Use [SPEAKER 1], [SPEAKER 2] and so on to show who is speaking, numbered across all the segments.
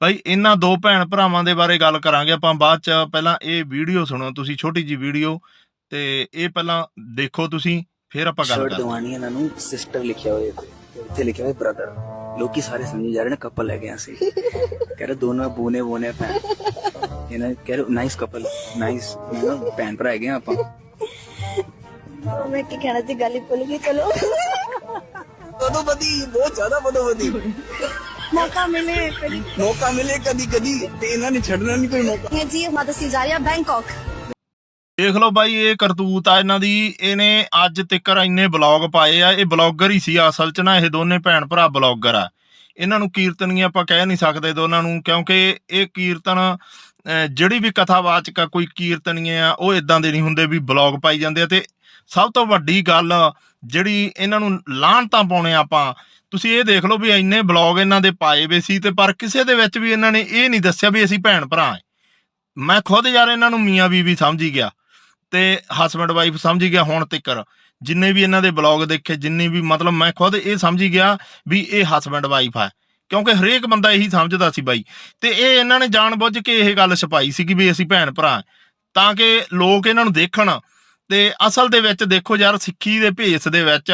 [SPEAKER 1] ਭਾਈ ਇਹਨਾਂ ਦੋ ਭੈਣ ਭਰਾਵਾਂ ਦੇ ਬਾਰੇ ਗੱਲ ਕਰਾਂਗੇ ਆਪਾਂ ਬਾਅਦ ਚ ਪਹਿਲਾਂ ਇਹ ਵੀਡੀਓ ਸੁਣੋ ਤੁਸੀਂ ਛੋਟੀ ਜੀ ਵੀਡੀਓ ਤੇ ਇਹ ਪਹਿਲਾਂ ਦੇਖੋ ਤੁਸੀਂ ਫਿਰ ਆਪਾਂ ਗੱਲ
[SPEAKER 2] ਸ਼ਰਟ
[SPEAKER 1] ਕਰਾਂਗੇ
[SPEAKER 2] ਦਵਾਣੀ ਇਹਨਾਂ ਨੂੰ ਸਿਸਟਰ ਲਿਖਿਆ ਹੋਇਆ ਤੇ ਤੇ ਉੱਥੇ ਲਿਖਿਆ ਹੋਇਆ ਬ੍ਰਦਰ ਲੋਕੀ ਸਾਰੇ ਸਮਝੀ ਜਾ ਰਹੇ ਨੇ ਕਪਲ ਲੈ ਗਏ ਅਸੀਂ। ਕਹਿ ਰਹੇ ਦੋਨੋਂ ਬੂਨੇ ਬੂਨੇ ਭੈਣ। ਇਹਨਾਂ ਕਹਿ ਰਹੇ ਨਾਈਸ ਕਪਲ ਨਾਈਸ ਭੈਣ ਭਰਾ ਹੈਗੇ ਆ ਆਪਾਂ।
[SPEAKER 3] ਮੈਂ ਕੀ ਕਹਿਣਾ ਸੀ ਗੱਲ ਹੀ ਭੁੱਲ ਗਈ ਚਲੋ।
[SPEAKER 2] ਬਦੋ ਬਦੀ ਬਹੁਤ ਜ਼ਿਆਦਾ ਬਦੋ ਬਦੀ
[SPEAKER 3] ਮੌਕਾ ਮਿਲੇ ਕਦੀ।
[SPEAKER 2] ਮੌਕਾ ਮਿਲੇ ਕਦੀ ਕਦੀ ਤੇ ਇਹਨਾਂ ਨੇ ਛੱਡਣਾ ਨਹੀਂ ਕੋਈ ਮੌਕਾ।
[SPEAKER 3] ਹੈ ਜੀ ਮਾਤਾ ਸੀ ਜਾ ਰਹੀ ਆ ਬੈਂਕਾਕ।
[SPEAKER 1] ਦੇਖ ਲਓ ਬਾਈ ਇਹ ਕਰਤੂਤ ਆ ਇਹਨਾਂ ਦੀ। ਇਹਨੇ ਅੱਜ ਤੱਕਰ ਇੰਨੇ ਬਲੌਗ ਪਾਏ ਆ। ਇਹ ਬਲੌਗਰ ਹੀ ਸੀ ਅਸਲ 'ਚ ਨਾ ਇਹ ਦੋਨੇ ਭੈਣ ਭਰਾ ਬਲੌਗਰ ਆ। ਇਹਨਾਂ ਨੂੰ ਕੀਰਤਨੀਏ ਆਪਾਂ ਕਹਿ ਨਹੀਂ ਸਕਦੇ ਦੋਨਾਂ ਨੂੰ ਕਿਉਂਕਿ ਇਹ ਕੀਰਤਨ ਅਹ, ਜਿਹੜੀ ਵੀ ਕਥਾਵਾਚਕ ਆ ਕੋਈ ਕੀਰਤਨੀਏ ਆ ਉਹ ਇਦਾਂ ਦੇ ਨਹੀਂ ਹੁੰਦੇ ਵੀ ਬਲੌਗ ਪਾਈ ਜਾਂਦੇ ਆ। ਤੇ ਸਭ ਤੋਂ ਵੱਡੀ ਗੱਲ ਜਿਹੜੀ ਇਹਨਾਂ ਨੂੰ ਲਾਹਣਤਾਂ ਪਾਉਣੇ ਆ ਆਪਾਂ ਤੁਸੀਂ ਇਹ ਦੇਖ ਲਓ ਵੀ ਇੰਨੇ ਬਲੌਗ ਇਹਨਾਂ ਦੇ ਪਾਏ ਵੇ ਸੀ ਤੇ ਪਰ ਕਿਸੇ ਦੇ ਵਿੱਚ ਵੀ ਇਹਨਾਂ ਨੇ ਇਹ ਨਹੀਂ ਦੱਸਿਆ ਵੀ ਅਸੀਂ ਭੈਣ ਭਰਾ ਆ ਮੈਂ ਖੁਦ ਯਾਰ ਇਹਨਾਂ ਨੂੰ ਮੀਆਂ ਬੀਵੀ ਸਮਝੀ ਗਿਆ ਤੇ ਹਸਬੰਡ ਵਾਈਫ ਸਮਝੀ ਗਿਆ ਹੁਣ ਤੱਕਰ। ਜਿੰਨੇ ਵੀ ਇਹਨਾਂ ਦੇ ਬਲੌਗ ਦੇਖੇ, ਜਿੰਨੇ ਵੀ ਮਤਲਬ ਮੈਂ ਖੁਦ ਇਹ ਸਮਝੀ ਗਿਆ ਵੀ ਇਹ ਹਸਬੰਡ ਵਾਈਫ ਹੈ। ਕਿਉਂਕਿ ਹਰੇਕ ਬੰਦਾ ਇਹੀ ਸਮਝਦਾ ਸੀ ਬਾਈ। ਤੇ ਇਹ ਇਹਨਾਂ ਨੇ ਜਾਣਬੁੱਝ ਕੇ ਇਹ ਗੱਲ ਛਪਾਈ ਸੀ ਕਿ ਵੀ ਅਸੀਂ ਭੈਣ ਭਰਾ ਤਾਂ ਕਿ ਲੋਕ ਇਹਨਾਂ ਨੂੰ ਦੇਖਣ ਤੇ ਅਸਲ ਦੇ ਵਿੱਚ ਦੇਖੋ ਯਾਰ, ਸਿੱਖੀ ਦੇ ਭੇਸ ਦੇ ਵਿੱਚ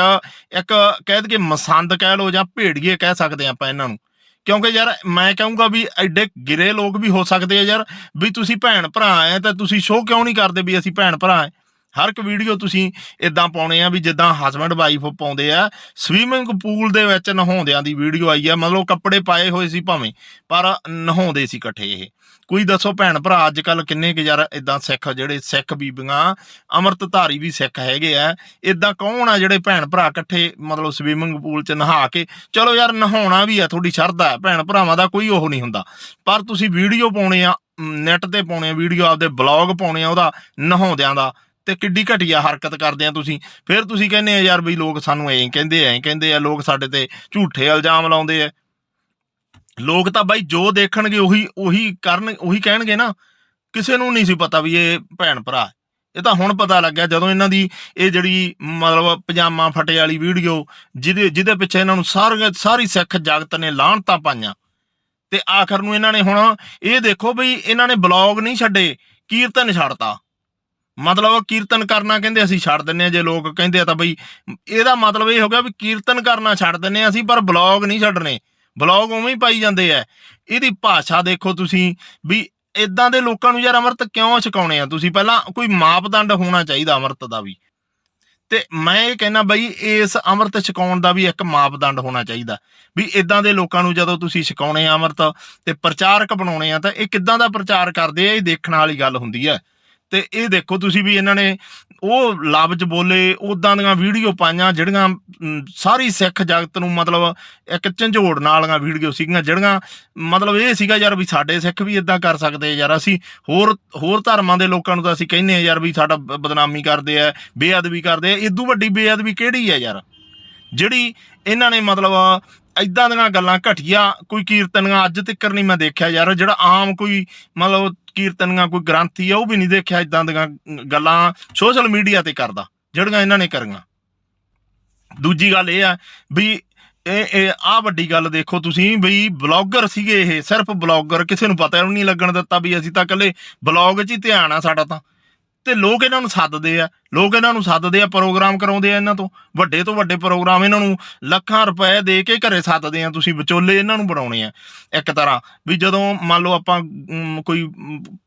[SPEAKER 1] ਇੱਕ ਕਹਿ ਦਈਏ ਮਸੰਦ ਕਹਿ ਲਓ ਜਾਂ ਭੇੜੀਏ ਕਹਿ ਸਕਦੇ ਆਪਾਂ ਇਹਨਾਂ ਨੂੰ। ਕਿਉਂਕਿ ਯਾਰ ਮੈਂ ਕਹੂੰਗਾ ਵੀ ਐਡੇ ਗਿਰੇ ਲੋਕ ਵੀ ਹੋ ਸਕਦੇ ਆ ਯਾਰ, ਵੀ ਤੁਸੀਂ ਭੈਣ ਭਰਾ ਐ ਤਾਂ ਤੁਸੀਂ ਸ਼ੋਅ ਕਿਉਂ ਨਹੀਂ ਕਰਦੇ ਵੀ ਅਸੀਂ ਭੈਣ ਭਰਾ ਐ? ਹਰ ਇੱਕ ਵੀਡੀਓ ਤੁਸੀਂ ਇਦਾਂ ਪਾਉਣੇ ਆ ਵੀ ਜਿੱਦਾਂ ਹਸਬੰਡ ਵਾਈਫ ਪਾਉਂਦੇ ਆ ਸਵੀਮਿੰਗ ਪੂਲ ਦੇ ਵਿੱਚ ਨਹਾਉਂਦਿਆਂ ਦੀ ਵੀਡੀਓ ਆਈ ਆ, ਮਤਲਬ ਕੱਪੜੇ ਪਾਏ ਹੋਏ ਸੀ ਭਾਵੇਂ, ਪਰ ਨਹਾਉਂਦੇ ਸੀ ਇਕੱਠੇ ਇਹ। ਕੋਈ ਦੱਸੋ ਭੈਣ ਭਰਾ ਅੱਜ ਕੱਲ ਕਿੰਨੇ ਕੁ ਯਾਰ ਇਦਾਂ ਸਿੱਖ ਜਿਹੜੇ ਸਿੱਖ ਬੀਬੀਆਂ, ਅੰਮ੍ਰਿਤਧਾਰੀ ਵੀ ਸਿੱਖ ਹੈਗੇ ਆ ਇਦਾਂ ਕੌਣ ਆ ਜਿਹੜੇ ਭੈਣ ਭਰਾ ਇਕੱਠੇ ਮਤਲਬ ਸਵੀਮਿੰਗ ਪੂਲ 'ਚ ਨਹਾ ਕੇ, ਚਲੋ ਯਾਰ ਨਹਾਉਣਾ ਵੀ ਆ ਤੁਹਾਡੀ ਸ਼ਰਧਾ ਹੈ, ਭੈਣ ਭਰਾਵਾਂ ਦਾ ਕੋਈ ਉਹ ਨਹੀਂ ਹੁੰਦਾ। ਪਰ ਤੁਸੀਂ ਵੀਡੀਓ ਪਾਉਣੇ ਆ ਨੈਟ ਤੇ ਪਾਉਣੇ ਆ, ਵੀਡੀਓ ਆਪਦੇ ਬਲੌਗ ਪਾਉਣੇ ਆ ਉਹਦਾ, ਨਹਾਉਂਦਿਆਂ ਦਾ ਤੇ ਕਿੱਡੀ ਘਟੀਆ ਹਰਕਤ ਕਰਦੇ ਆ ਤੁਸੀਂ। ਫਿਰ ਤੁਸੀਂ ਕਹਿੰਦੇ ਆ, ਯਾਰ ਬਈ ਲੋਕ ਸਾਨੂੰ ਐਂ ਕਹਿੰਦੇ ਐਂ ਕਹਿੰਦੇ ਆ, ਲੋਕ ਸਾਡੇ ਤੇ ਝੂਠੇ ਇਲਜ਼ਾਮ ਲਾਉਂਦੇ ਆ। ਲੋਕ ਤਾਂ ਬਾਈ ਜੋ ਦੇਖਣਗੇ ਉਹੀ ਉਹੀ ਕਰਨ, ਉਹੀ ਕਹਿਣਗੇ ਨਾ। ਕਿਸੇ ਨੂੰ ਨਹੀਂ ਸੀ ਪਤਾ ਵੀ ਇਹ ਭੈਣ ਭਰਾ ਇਹ ਤਾਂ ਹੁਣ ਪਤਾ ਲੱਗਿਆ ਜਦੋਂ ਇਹਨਾਂ ਦੀ ਇਹ ਜਿਹੜੀ ਮਤਲਬ ਪਜਾਮਾ ਫਟੇ ਵਾਲੀ ਵੀਡੀਓ, ਜਿਹਦੇ ਜਿਹਦੇ ਪਿੱਛੇ ਇਹਨਾਂ ਨੂੰ ਸਾਰੀਆਂ, ਸਾਰੀ ਸਿੱਖ ਜਗਤ ਨੇ ਲਾਹਣਤਾਂ ਪਾਈਆਂ। ਤੇ ਆਖਰ ਨੂੰ ਇਹਨਾਂ ਨੇ ਹੁਣ ਇਹ ਦੇਖੋ ਬਈ ਇਹਨਾਂ ਨੇ ਬਲੌਗ ਨਹੀਂ ਛੱਡੇ, ਕੀਰਤਨ ਛੱਡਤਾ। ਮਤਲਬ ਕੀਰਤਨ ਕਰਨਾ ਕਹਿੰਦੇ ਅਸੀਂ ਛੱਡ ਦਿੰਨੇ ਆ, ਜੇ ਲੋਕ ਕਹਿੰਦੇ ਆ ਤਾਂ ਬਈ, ਇਹਦਾ ਮਤਲਬ ਇਹ ਹੋ ਗਿਆ ਵੀ ਕੀਰਤਨ ਕਰਨਾ ਛੱਡ ਦਿੰਨੇ ਆ ਅਸੀਂ, ਪਰ ਬਲੌਗ ਨਹੀਂ ਛੱਡਣੇ। ਬਲੌਗ ਉਵੇਂ ਹੀ ਪਾਈ ਜਾਂਦੇ ਆ। ਇਹਦੀ ਭਾਸ਼ਾ ਦੇਖੋ ਤੁਸੀਂ ਵੀ ਇਦਾਂ ਦੇ ਲੋਕਾਂ ਨੂੰ ਯਾਰ ਅੰਮ੍ਰਿਤ ਕਿਉਂ ਛਕਾਉਣੇ ਆ? ਤੁਸੀਂ ਪਹਿਲਾਂ ਕੋਈ ਮਾਪਦੰਡ ਹੋਣਾ ਚਾਹੀਦਾ ਅੰਮ੍ਰਿਤ ਦਾ ਵੀ। ਤੇ ਮੈਂ ਇਹ ਕਹਿਣਾ ਬਈ, ਇਸ ਅੰਮ੍ਰਿਤ ਛਕਾਉਣ ਦਾ ਵੀ ਇੱਕ ਮਾਪਦੰਡ ਹੋਣਾ ਚਾਹੀਦਾ। ਵੀ ਇਦਾਂ ਦੇ ਲੋਕਾਂ ਨੂੰ ਜਦੋਂ ਤੁਸੀਂ ਛਕਾਉਣੇ ਆ ਅੰਮ੍ਰਿਤ ਤੇ ਪ੍ਰਚਾਰਕ ਬਣਾਉਣੇ ਆ, ਤਾਂ ਇਹ ਕਿੱਦਾਂ ਦਾ ਪ੍ਰਚਾਰ ਕਰਦੇ ਆ, ਇਹ ਦੇਖਣ ਵਾਲੀ ਗੱਲ ਹੁੰਦੀ ਹੈ ਤੇ ਇਹ ਦੇਖੋ ਤੁਸੀਂ ਵੀ ਇਹਨਾਂ ਨੇ ਉਹ ਲਫ਼ਜ਼ ਬੋਲੇ ਉਦਾਂ ਦੀਆਂ ਵੀਡੀਓ ਪਾਈਆਂ ਜਿਹੜੀਆਂ ਸਾਰੀ ਸਿੱਖ ਜਗਤ ਨੂੰ ਮਤਲਬ ਇੱਕ ਝੰਜੋੜ ਨਾਲੀਆਂ ਵੀਡੀਓ ਸੀਗੀਆਂ ਜਿਹੜੀਆਂ, ਮਤਲਬ ਇਹ ਸੀਗਾ ਯਾਰ ਵੀ ਸਾਡੇ ਸਿੱਖ ਵੀ ਇਦਾਂ ਕਰ ਸਕਦੇ ਯਾਰ, ਅਸੀਂ ਹੋਰ ਹੋਰ ਧਰਮਾਂ ਦੇ ਲੋਕਾਂ ਨੂੰ ਤਾਂ ਅਸੀਂ ਕਹਿੰਨੇ ਆ ਯਾਰ ਵੀ ਸਾਡਾ ਬਦਨਾਮੀ ਕਰਦੇ ਆ, ਬੇਅਦਬੀ ਕਰਦੇ ਆ ਇਦੋਂ ਵੱਡੀ ਬੇਅਦਬੀ ਕਿਹੜੀ ਆ ਯਾਰ? ਜਿਹੜੀ ਇਹਨਾਂ ਨੇ ਮਤਲਬ ਇਦਾਂ ਦੀਆਂ ਗੱਲਾਂ ਘਟੀਆ, ਕੋਈ ਕੀਰਤਨੀਆਂ ਅੱਜ ਤੱਕ ਨਹੀਂ ਮੈਂ ਦੇਖਿਆ ਯਾਰ, ਜਿਹੜਾ ਆਮ ਕੋਈ ਮਤਲਬ ਕੀਰਤਨੀਆਂ, ਕੋਈ ਗ੍ਰੰਥੀ ਆ, ਉਹ ਵੀ ਨਹੀਂ ਦੇਖਿਆ ਇਦਾਂ ਦੀਆਂ ਗੱਲਾਂ ਸੋਸ਼ਲ ਮੀਡੀਆ ਤੇ ਕਰਦਾ, ਜਿਹੜੀਆਂ ਇਹਨਾਂ ਨੇ ਕਰੀਆਂ। ਦੂਜੀ ਗੱਲ ਇਹ ਆ ਵੀ ਇਹ ਇਹ ਆ ਵੱਡੀ ਗੱਲ ਦੇਖੋ ਤੁਸੀਂ ਵੀ ਬਲੌਗਰ ਸੀਗੇ ਇਹ, ਸਿਰਫ ਬਲੌਗਰ, ਕਿਸੇ ਨੂੰ ਪਤਾ ਨਹੀਂ ਲੱਗਣ ਦਿੱਤਾ ਵੀ ਅਸੀਂ ਤਾਂ ਇਕੱਲੇ ਬਲੌਗ 'ਚ ਹੀ ਧਿਆਨ ਆ ਸਾਡਾ ਤਾਂ। ਤੇ ਲੋਕ ਇਹਨਾਂ ਨੂੰ ਸੱਦਦੇ ਆ। ਲੋਕ ਇਹਨਾਂ ਨੂੰ ਸੱਦਦੇ ਆ ਪ੍ਰੋਗਰਾਮ ਕਰਾਉਂਦੇ ਆ ਇਹਨਾਂ ਤੋਂ। ਵੱਡੇ ਤੋਂ ਵੱਡੇ ਪ੍ਰੋਗਰਾਮ ਇਹਨਾਂ ਨੂੰ ਲੱਖਾਂ ਰੁਪਏ ਦੇ ਕੇ ਘਰੇ ਸੱਦਦੇ ਆ ਤੁਸੀਂ ਵਿਚੋਲੇ ਇਹਨਾਂ ਨੂੰ ਬਣਾਉਣੇ ਆ। ਇੱਕ ਤਰ੍ਹਾਂ ਵੀ ਜਦੋਂ ਮੰਨ ਲਓ ਆਪਾਂ ਕੋਈ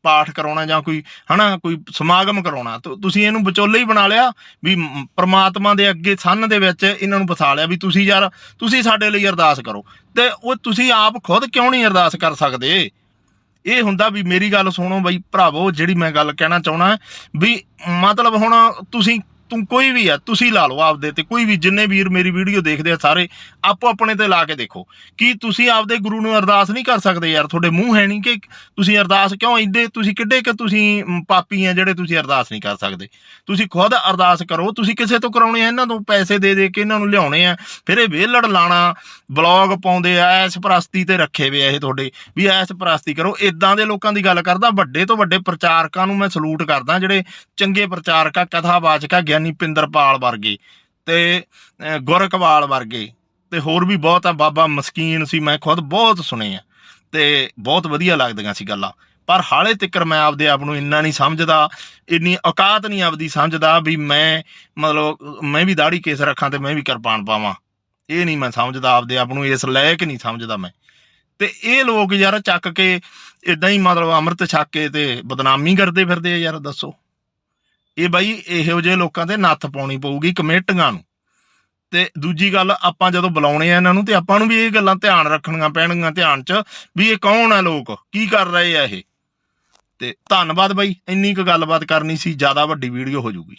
[SPEAKER 1] ਪਾਠ ਕਰਾਉਣਾ ਜਾਂ ਕੋਈ ਹਨਾ ਕੋਈ ਸਮਾਗਮ ਕਰਾਉਣਾ ਤਾਂ ਤੁਸੀਂ ਇਹਨੂੰ ਵਿਚੋਲੇ ਹੀ ਬਣਾ ਲਿਆ ਵੀ ਮ, ਪ੍ਰਮਾਤਮਾ ਦੇ ਅੱਗੇ ਸੰਨ ਦੇ ਵਿੱਚ ਇਹਨਾਂ ਨੂੰ ਬਸਾ ਲਿਆ ਵੀ ਤੁਸੀਂ ਯਾਰ ਤੁਸੀਂ ਸਾਡੇ ਲਈ ਅਰਦਾਸ ਕਰੋ। ਤੇ ਉਹ ਤੁਸੀਂ ਆਪ ਖੁਦ ਕਿਉਂ ਨਹੀਂ ਅਰਦਾਸ ਕਰ ਸਕਦੇ? ਇਹ ਹੁੰਦਾ ਵੀ ਮੇਰੀ ਗੱਲ ਸੁਣੋ ਬਈ ਭਰਾਵੋ, ਜਿਹੜੀ ਮੈਂ ਗੱਲ ਕਹਿਣਾ ਚਾਹਣਾ ਵੀ ਮਤਲਬ ਹੁਣ ਤੁਸੀਂ ਤੂੰ ਕੋਈ ਵੀ ਆ, ਤੁਸੀਂ ਲਾ ਲਓ ਆਪਦੇ ਤੇ, ਕੋਈ ਵੀ ਜਿੰਨੇ ਵੀਰ ਮੇਰੀ ਵੀਡੀਓ ਦੇਖਦੇ ਆ ਸਾਰੇ, ਆਪੋ ਆਪਣੇ ਤੇ ਲਾ ਕੇ ਦੇਖੋ। ਕੀ ਤੁਸੀਂ ਆਪਦੇ ਗੁਰੂ ਨੂੰ ਅਰਦਾਸ ਨਹੀਂ ਕਰ ਸਕਦੇ ਯਾਰ? ਤੁਹਾਡੇ ਮੂੰਹ ਹੈ ਨਹੀਂ ਕਿ ਤੁਸੀਂ ਅਰਦਾਸ ਕਿਉਂ ਇੰਦੇ ਤੁਸੀਂ ਕਿੱਡੇ ਕਿ ਤੁਸੀਂ ਪਾਪੀ ਆ ਜਿਹੜੇ ਤੁਸੀਂ ਅਰਦਾਸ ਨਹੀਂ ਕਰ ਸਕਦੇ? ਤੁਸੀਂ ਖੁਦ ਅਰਦਾਸ ਕਰੋ, ਤੁਸੀਂ ਕਿਸੇ ਤੋਂ ਕਰਾਉਣੇ ਆ, ਇਹਨਾਂ ਤੋਂ ਪੈਸੇ ਦੇ ਦੇ ਕੇ ਇਹਨਾਂ ਨੂੰ ਲਿਆਉਣੇ ਆ, ਫਿਰ ਇਹ ਵੇਲੜ ਲਾਣਾ ਬਲੌਗ ਪਾਉਂਦੇ ਆ, ਐਸ ਪ੍ਰਸਤੀ ਤੇ ਰੱਖੇ ਵੇ ਇਹ ਤੁਹਾਡੇ, ਵੀ ਐਸ ਪ੍ਰਸਤੀ ਕਰੋ। ਇਦਾਂ ਦੇ ਲੋਕਾਂ ਦੀ ਗੱਲ ਕਰਦਾ, ਵੱਡੇ ਤੋਂ ਵੱਡੇ ਪ੍ਰਚਾਰਕਾਂ ਨੂੰ ਮੈਂ ਸਲੂਟ ਕਰਦਾ, ਜਿਹੜੇ ਚੰਗੇ ਪ੍ਰਚਾਰਕ ਆ ਕਥਾਵਾਚਕ ਆ ਗਿਆਨੀ ਪਿੰਦਰਪਾਲ ਵਰਗੇ ਤੇ ਗੁਰਕਵਾਲ ਵਰਗੇ ਤੇ ਹੋਰ ਵੀ ਬਹੁਤ ਆ। ਬਾਬਾ ਮਸਕੀਨ ਸੀ, ਮੈਂ ਖੁਦ ਬਹੁਤ ਸੁਣੇ ਆ ਤੇ ਬਹੁਤ ਵਧੀਆ ਲੱਗਦੀਆਂ ਸੀ ਗੱਲਾਂ। ਪਰ ਹਾਲੇ ਤੱਕ ਮੈਂ ਆਪਦੇ ਆਪ ਨੂੰ ਇੰਨਾ ਨਹੀਂ ਸਮਝਦਾ, ਇੰਨੀ ਔਕਾਤ ਨਹੀਂ ਆਪਦੀ ਸਮਝਦਾ ਵੀ ਮੈਂ ਮਤਲਬ, ਮੈਂ ਵੀ ਦਾੜੀ ਕੇਸ ਰੱਖਾਂ ਤੇ ਮੈਂ ਵੀ ਕਿਰਪਾਨ ਪਾਵਾਂ। ਇਹ ਨਹੀਂ ਮੈਂ ਸਮਝਦਾ, ਆਪਦੇ ਆਪ ਨੂੰ ਇਸ ਲਾਇਕ ਨਹੀਂ ਸਮਝਦਾ ਮੈਂ। ਤੇ ਇਹ ਲੋਕ ਯਾਰ ਚੱਕ ਕੇ ਇਦਾਂ ਹੀ ਮਤਲਬ ਅੰਮ੍ਰਿਤ ਛਕ ਕੇ ਤੇ ਬਦਨਾਮੀ ਕਰਦੇ ਫਿਰਦੇ ਆ ਯਾਰ, ਦੱਸੋ। ਇਹ ਬਾਈ ਇਹੋ ਜਿਹੇ ਲੋਕਾਂ ਤੇ ਨੱਥ ਪਾਉਣੀ ਪਊਗੀ ਕਮੇਟੀਆਂ ਨੂੰ। ਤੇ ਦੂਜੀ ਗੱਲ, ਆਪਾਂ ਜਦੋਂ ਬੁਲਾਉਣੇ ਆ ਇਹਨਾਂ ਨੂੰ ਤੇ ਆਪਾਂ ਨੂੰ ਵੀ ਇਹ ਗੱਲਾਂ ਧਿਆਨ ਰੱਖਣੀਆਂ ਪੈਣਗੀਆਂ ਧਿਆਨ 'ਚ ਵੀ ਇਹ ਕੌਣ ਆ ਲੋਕ, ਕੀ ਕਰ ਰਹੇ ਆ ਇਹ। ਤੇ ਧੰਨਵਾਦ ਬਾਈ, ਇੰਨੀ ਕੁ ਗੱਲਬਾਤ ਕਰਨੀ ਸੀ, ਜ਼ਿਆਦਾ ਵੱਡੀ ਵੀਡੀਓ ਹੋ ਜੂਗੀ